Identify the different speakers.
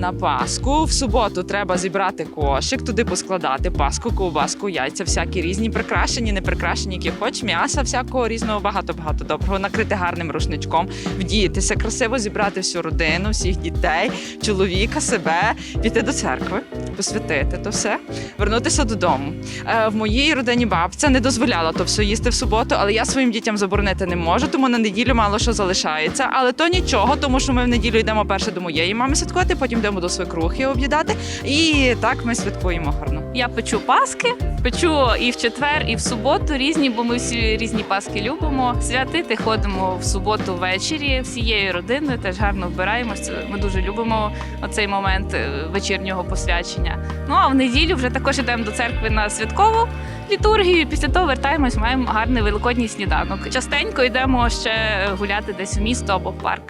Speaker 1: на Пасху. В суботу треба зібрати кошик, туди поскладати паску, ковбаску, яйця, всякі різні прикрашені, не прикрашені, які хоч, м'яса, всякого різного, багато багато доброго, накрити гарним рушничком, вдіятися красиво, зібрати всю родину, всіх дітей, чоловіка, себе, піти до церкви, посвятити то все, вернутися додому. Е, В моїй родині бабця не дозволяла то все їсти в суботу, але я своїм дітям заборонити не можу, тому на неділю мало що залишається. Але то нічого, тому що ми в неділю йдемо перше до моєї мами святкувати, потім йдемо до свекрухи об'їдати. І так ми святкуємо гарно.
Speaker 2: Я печу паски, печу і в четвер, і в суботу різні, бо ми всі різні паски любимо. Святити ходимо в суботу ввечері всією родиною, теж гарно вбираємося. Ми дуже любимо оцей момент е, вечірнього посвячення. Ну а в неділю вже також йдемо до церкви на святкову літургію. Після того вертаємось, маємо гарний великодній сніданок. Частенько йдемо ще гуляти десь в місто або в парк.